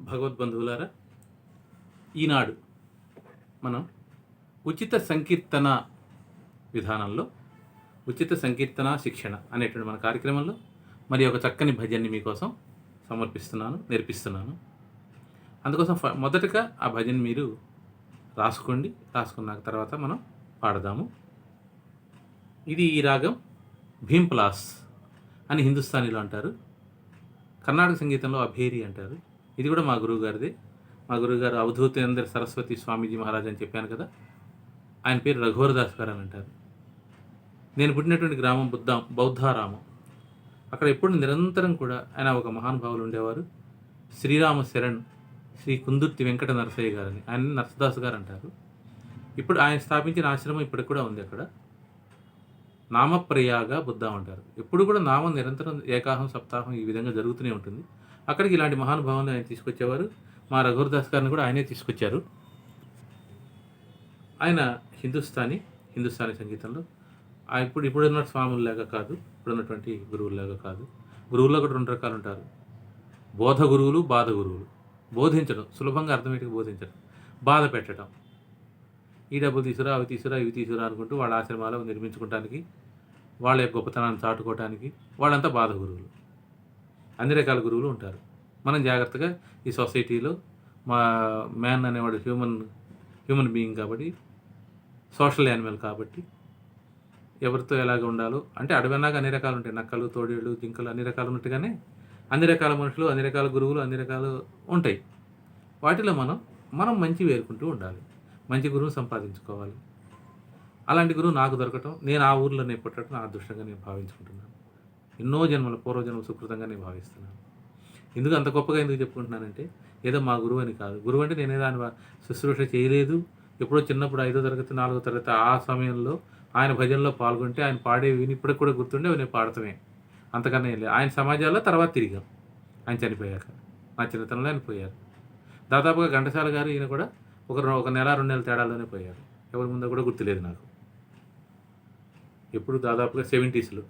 భగవద్బంధువులారా ఈనాడు మనం ఉచిత సంకీర్తన విధానంలో ఉచిత సంకీర్తన శిక్షణ అనేటువంటి మన కార్యక్రమంలో మరి ఒక చక్కని భజన్ని మీకోసం సమర్పిస్తున్నాను నేర్పిస్తున్నాను. అందుకోసం ఫ- మొదటగా ఆ భజన మీరు రాసుకోండి. రాసుకున్నాక తర్వాత మనం పాడదాము. ఇది ఈ రాగం భీంప్లాస్ అని హిందుస్థానీలో అంటారు. కర్ణాటక సంగీతంలో అభేరి అంటారు. ఇది కూడా మా గురువు గారిది. మా గురువు గారు అవధూతేంద్ర సరస్వతి స్వామీజీ మహారాజ్ అని చెప్పాను కదా. ఆయన పేరు రఘువరదాస్ గారు అని అంటారు. నేను పుట్టినటువంటి గ్రామం బుద్ధ బౌద్ధారామం. అక్కడ ఎప్పుడు నిరంతరం కూడా ఆయన ఒక మహానుభావులు ఉండేవారు. శ్రీరామ శరణ్ శ్రీ కుందుర్తి వెంకట నరసయ్య గారని. ఆయన నరసదాస్ గారు అంటారు. ఇప్పుడు ఆయన స్థాపించిన ఆశ్రమం ఇప్పటికి కూడా ఉంది అక్కడ. నామప్రయాగ బుద్ధ అంటారు. ఎప్పుడు కూడా నామం నిరంతరం ఏకాహం సప్తాహం ఈ విధంగా జరుగుతూనే ఉంటుంది. అక్కడికి ఇలాంటి మహానుభావులను ఆయన తీసుకొచ్చేవారు. మా రఘువరదాస్ గారిని కూడా ఆయనే తీసుకొచ్చారు. ఆయన హిందుస్థానీ హిందుస్థానీ సంగీతంలో. ఆ ఇప్పుడు ఇప్పుడున్న స్వాముల్లాగా కాదు ఇప్పుడున్నటువంటి గురువుల్లాగా కాదు. గురువుల్లో కూడా రెండు రకాలు ఉంటారు. బోధ గురువులు బాధ గురువులు. బోధించడం సులభంగా అర్థమయ్యేట్టుగా బోధించడం. బాధ పెట్టడం. ఈ డబ్బులు తీసుకురా అవి తీసుకురా ఇవి తీసుకురా అనుకుంటూ వాళ్ళ ఆశ్రమాలు నిర్మించుకోవటానికి వాళ్ళ యొక్క గొప్పతనాన్ని చాటుకోవటానికి వాళ్ళంతా బాధ గురువులు. అన్ని రకాల గురువులు ఉంటారు. మనం జాగ్రత్తగా ఈ సొసైటీలో మా మ్యాన్ అనేవాడు హ్యూమన్ హ్యూమన్ బీయింగ్ కాబట్టి సోషల్ యానిమల్ కాబట్టి ఎవరితో ఎలాగ ఉండాలో అంటే అడవన్నాక అన్ని రకాలు ఉంటాయి. నక్కలు తోడేళ్ళు జింకలు అన్ని రకాలు ఉన్నట్టుగానే అన్ని రకాల మనుషులు అన్ని రకాల గురువులు అన్ని రకాలు ఉంటాయి. వాటిలో మనం మనం మంచి వేరుకుంటూ ఉండాలి. మంచి గురువుని సంపాదించుకోవాలి. అలాంటి గురువు నాకు దొరకటం నేను ఆ ఊర్లోనే పుట్టడం నా అదృష్టంగా నేను భావించుకుంటున్నాను. ఎన్నో జన్మల పూర్వజన్మ సుకృతంగా నేను భావిస్తున్నాను. ఎందుకు అంత గొప్పగా ఎందుకు చెప్పుకుంటున్నానంటే ఏదో మా గురువు అని కాదు. గురువు అంటే నేనే దాని శుశ్రూష చేయలేదు. ఎప్పుడో చిన్నప్పుడు ఐదో తరగతి నాలుగో తరగతి ఆ సమయంలో ఆయన భజనలో పాల్గొంటే ఆయన పాడేవి విని ఇప్పటికి కూడా గుర్తుండే నేను పాడతామే. అంతకన్నా లేదు. ఆయన సమాజాల్లో తర్వాత తిరిగాం. ఆయన చనిపోయాక. నా చిన్నతనంలో ఆయన పోయారు. దాదాపుగా ఘంటసాల గారు ఈయన కూడా ఒక ఒక నెల రెండు నెలల తేడాలోనే పోయారు. ఎవరి ముందో కూడా గుర్తులేదు నాకు. ఎప్పుడు దాదాపుగా సెవెంటీస్లో.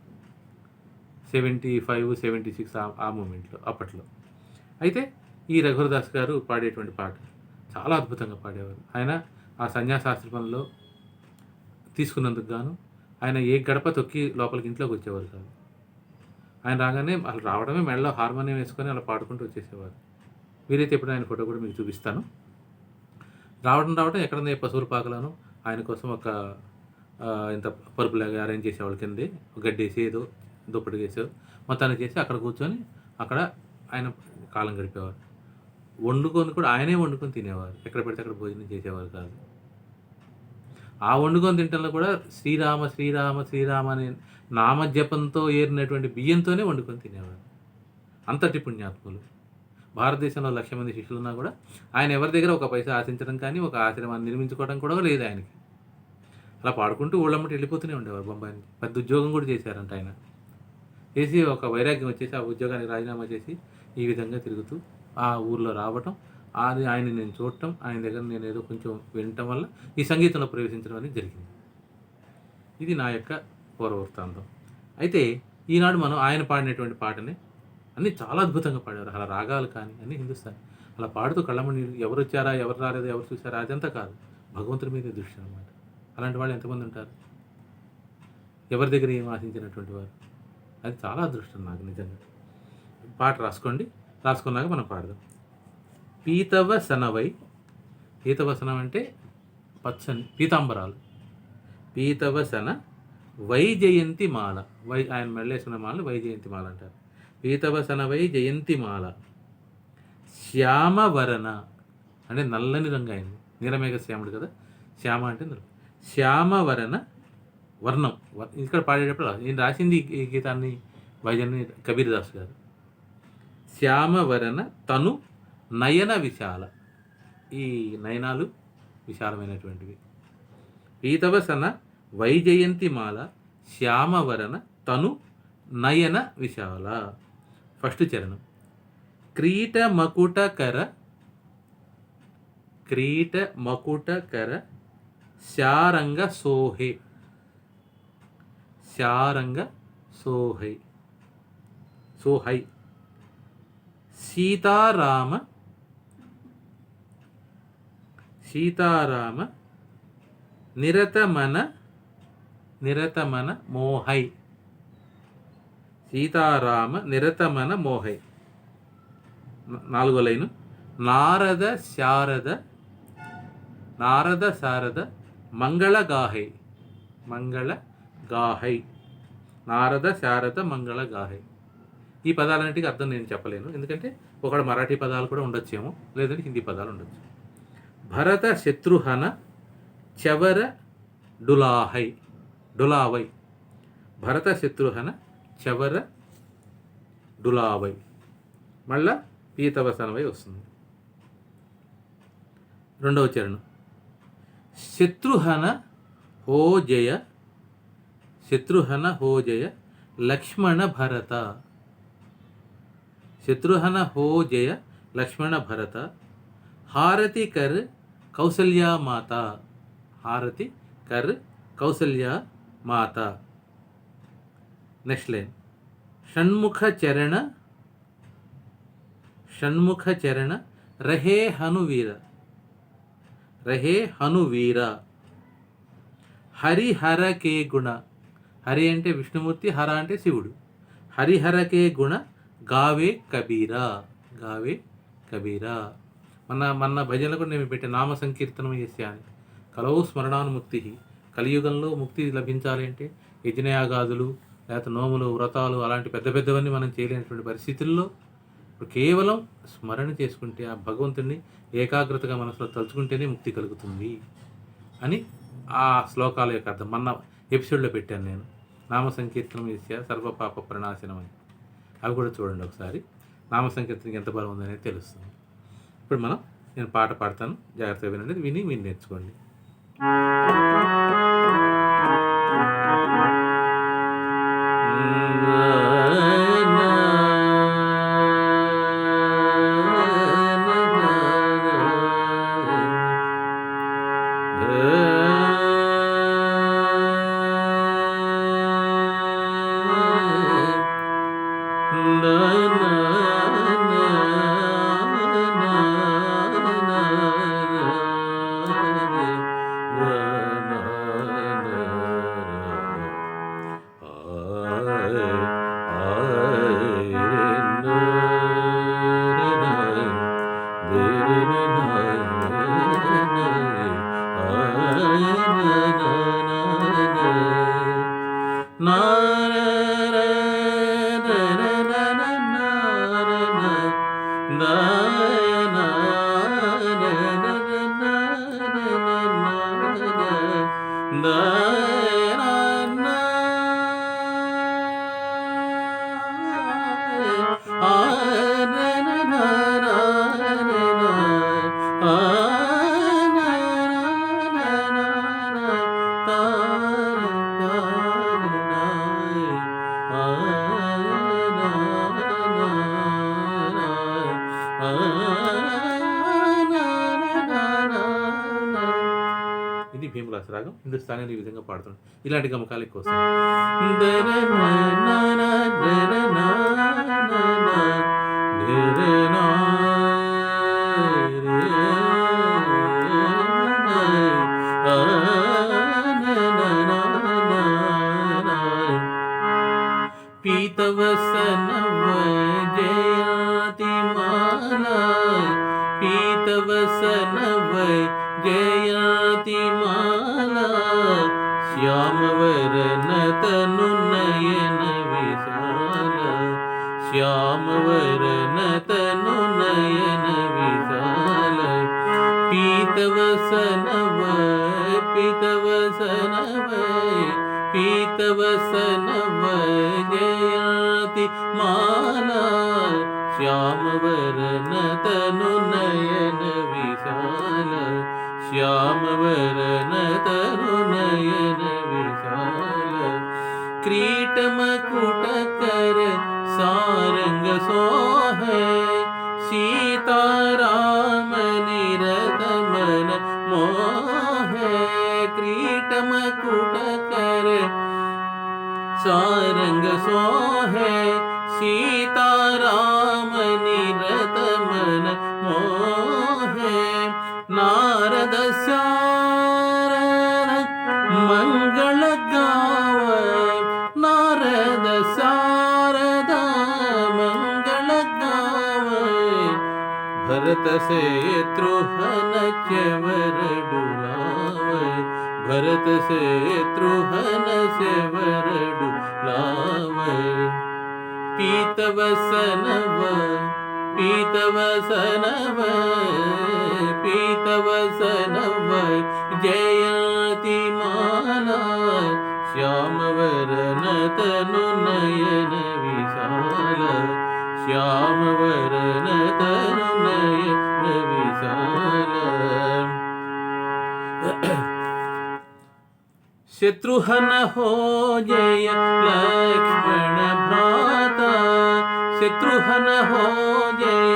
సెవెంటీ ఫైవ్ సెవెంటీ సిక్స్ ఆ మూమెంట్లో అప్పట్లో. అయితే ఈ రఘురదాస్ గారు పాడేటువంటి పాట చాలా అద్భుతంగా పాడేవారు. ఆయన ఆ సన్యాసాశ్రమంలో తీసుకున్నందుకు గాను ఆయన ఏ గడప తొక్కి లోపలికి ఇంట్లోకి వచ్చేవారు కాదు. ఆయన రాగానే వాళ్ళు రావడమే మెడలో హార్మోనియం వేసుకొని అలా పాడుకుంటూ వచ్చేసేవారు. మీరైతే ఇప్పుడు ఆయన ఫోటో కూడా మీకు చూపిస్తాను. రావడం రావడం ఎక్కడన్నా పశువుల పాకలను ఆయన కోసం ఒక ఇంత పరుపులాగా అరేంజ్ చేసేవాళ్ళ కిందే ఒక గడ్డి ఏదో దుప్పటి వేసో మొత్తాన్ని చేసి అక్కడ కూర్చొని అక్కడ ఆయన కాలం గడిపేవారు వండుకొని కూడా ఆయనే వండుకొని తినేవారు ఎక్కడ పెడితే అక్కడ భోజనం చేసేవారు కాదు ఆ వండుకొని తింటంలో కూడా శ్రీరామ శ్రీరామ శ్రీరామ అనే నామజపంతో ఏరినటువంటి బియ్యంతోనే వండుకొని తినేవారు అంతటి పుణ్యాత్ములు భారతదేశంలో లక్ష మంది శిష్యులున్నా కూడా ఆయన ఎవరి దగ్గర ఒక పైసా ఆశించడం కానీ ఒక ఆశ్రమాన్ని నిర్మించుకోవడం కూడా లేదు ఆయనకి అలా పాడుకుంటూ ఊళ్ళమ్మటి వెళ్ళిపోతూనే ఉండేవారు బొంబాయి పెద్ద ఉద్యోగం కూడా చేశారంట ఆయన చేసి ఒక వైరాగ్యం వచ్చేసి ఆ ఉద్యోగానికి రాజీనామా చేసి ఈ విధంగా తిరుగుతూ ఆ ఊర్లో రావటం అది ఆయన నేను చూడటం ఆయన దగ్గర నేను ఏదో కొంచెం వినటం వల్ల ఈ సంగీతంలో ప్రవేశించడం అనేది జరిగింది. ఇది నా యొక్క పూర్వవృత్తాంతం. అయితే ఈనాడు మనం ఆయన పాడినటువంటి పాటని అన్నీ చాలా అద్భుతంగా పాడారు. అలా రాగాలు కానీ అన్నీ హిందుస్థాన్ అలా పాడుతూ కళ్ళమణి ఎవరు వచ్చారా ఎవరు రాలేదా ఎవరు చూసారా అదంతా కాదు. భగవంతుడి మీద దృష్టి అనమాట అలాంటి వాళ్ళు ఎంతమంది ఉంటారు? ఎవరి దగ్గర ఏం ఆశించినటువంటి వారు? అది చాలా అదృష్టం నాకు నిజంగా. పాట రాసుకోండి రాసుకున్నాక మనం పాడదాం. పీతవ శనవై. పీతవసనం అంటే పచ్చని పీతాంబరాలు. పీతవసన వైజయంతి మాల. వై ఆయన మెళ్ళేసిన మాలను వైజయంతి మాల అంటారు. పీతవసన వై జయంతి మాల. శ్యామవరణ అంటే నల్లని రంగు అయింది నీలమేఘ శ్యాముడు కదా? శ్యామ అంటే శ్యామవరణ వర్ణం. ఇక్కడ పాడేటప్పుడు నేను రాసింది ఈ- గీతాన్ని వైజని కబీర్ దాస్ గారు. శ్యామవరణ తను నయన విశాల. ఈ నయనాలు విశాలమైనటువంటివి. పీతవసన వైజయంతి మాల శ్యామవరణ తను నయన విశాల. ఫస్ట్ చరణం. క్రీట మకుటకర క్రీట మకుటకర శారంగ సోహే. శారంగ సోహై సోహై సీతారామ సీతారామ నిరతమన నిరతమన మోహై సీతారామ నిరతమన మోహై న- నాలుగో లైను నారద శారద నారద శారద మంగళ గాహై మంగళ గాహై. నారద శారద మంగళ గాహై. ఈ పదాలన్నిటికీ అర్థం నేను చెప్పలేను. ఎందుకంటే ఒకడు మరాఠీ పదాలు కూడా ఉండొచ్చేమో లేదంటే హిందీ పదాలు ఉండొచ్చు. భరత శత్రుహన చవర డులాహై. డులావై. భరత శత్రుహన చవర డులావై. మళ్ళా పీతవసనవై వస్తుంది. రెండవ చరణం. శత్రుహన హో జయ ಶತ್ರುಹನ ಹೋಜಯ ಲಕ್ಷ್ಮಣ ಭರತ ಶತ್ರುಹನ ಹೋಜಯ ಲಕ್ಷ್ಮಣ ಭರತ ಹಾರತಿ ಕರ್ ಕೌಸಲ್ಯಾ ಮಾತಾ ಹಾರತಿ ಕರ್ ಕೌಸಲ್ಯಾ ಮಾತಾ ನೆಕ್ಸ್ಟ್ ಲೈನ್ ಷಣ್ಮುಖ ಚರಣ ಷಣ್ಮುಖ ಚರಣ ರಹೇ ಹನುವೀರ ರಹೇ ಹನುವೀರ ಹರಿಹರ ಕೇ ಗುಣ హరి అంటే విష్ణుమూర్తి హర అంటే శివుడు. హరిహరకే గుణ గావే కబీరా. గావే కబీరా. మన మన భజనలకు కూడా నేను పెట్టే నామ సంకీర్తనం చేసే అని. కలవు స్మరణానుముక్తి కలియుగంలో ముక్తి లభించాలి అంటే యజ్ఞయాగాదులు లేకపోతే నోములు వ్రతాలు అలాంటి పెద్ద పెద్దవన్నీ మనం చేయలేనటువంటి పరిస్థితుల్లో ఇప్పుడు కేవలం స్మరణ చేసుకుంటే ఆ భగవంతుడిని ఏకాగ్రతగా మనసులో తలుచుకుంటేనే ముక్తి కలుగుతుంది అని ఆ శ్లోకాల యొక్క అర్థం. మొన్న ఎపిసోడ్లో పెట్టాను నేను. నామ సంకీర్తనం చేసే సర్వపాప ప్రణాశనం అని అవి కూడా చూడండి ఒకసారి. నామ సంకీర్తనకి ఎంత బలం ఉందనేది తెలుస్తుంది. ఇప్పుడు మనం నేను పాట పాడతాను. జాగ్రత్తగా వినండి. విని మీరు నేర్చుకోండి. భీమలాస రాగం హిందుస్థానీ ఈ విధంగా పాడుతుంది ఇలాంటి గమకాలు ఎక్కువ పీతవసనవ శ్యామవరన తను నయన విశాల శ్యామవరన తను నయన విశాల పీతవసనవ పీతవసనవ పీతవసనవ జయాతి क्रीटमकुट कर सारंग सोहे। सीता राम निरत मन मोहे क्रीटमकुट कर सारंग सोहे। सीता राम निरत मन मोहे। नारद सा भरतसे त्रोहन लावै भरतसे त्रोहन लावै पीतवसनव पीतवसनव पीतवसनव जयति माला श्यामवरनतनु नयन विशाल। श्यामवरनतनु శత్రుహన హో జయ లక్ష్మణ భ్రాత శత్రుహన హో జయ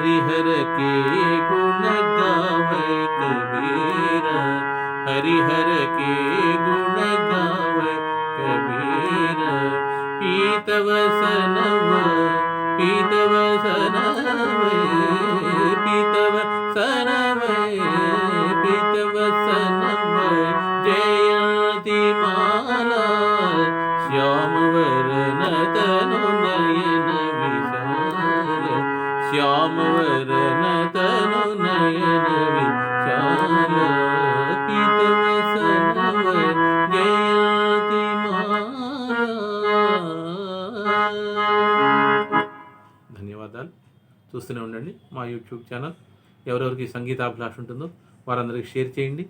हरिहर के गुण गावे कबीर। हरिहर के गुण गावे कबीर। पीतवसनव पीतवसनव पीतवसनव पीतवसनव जयति माला नयन। विशाल श्यामवरन तनु नयन विशाल पीतवसनव जयति माला ధన్యవాదాలు చూస్తూనే ఉండండి మా యూట్యూబ్ ఛానల్ ఎవరెవరికి సంగీత అభిలాష ఉంటుందో వారందరికీ షేర్ చేయండి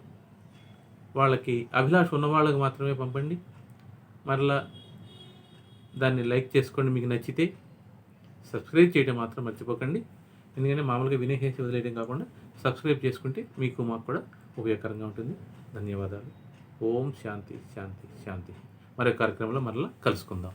వాళ్ళకి అభిలాష ఉన్న వాళ్ళకి మాత్రమే పంపండి మరలా దాన్ని లైక్ చేసుకోండి మీకు నచ్చితే సబ్స్క్రైబ్ చేయడం మాత్రం మర్చిపోకండి. ఎందుకంటే మామూలుగా వినేసేసి వదిలేయడం కాకుండా సబ్స్క్రైబ్ చేసుకుంటే మీకు మాకు కూడా ఉపయోగకరంగా ఉంటుంది. ధన్యవాదాలు. ఓం శాంతి శాంతి శాంతి. మరో కార్యక్రమంలో మరలా కలుసుకుందాం.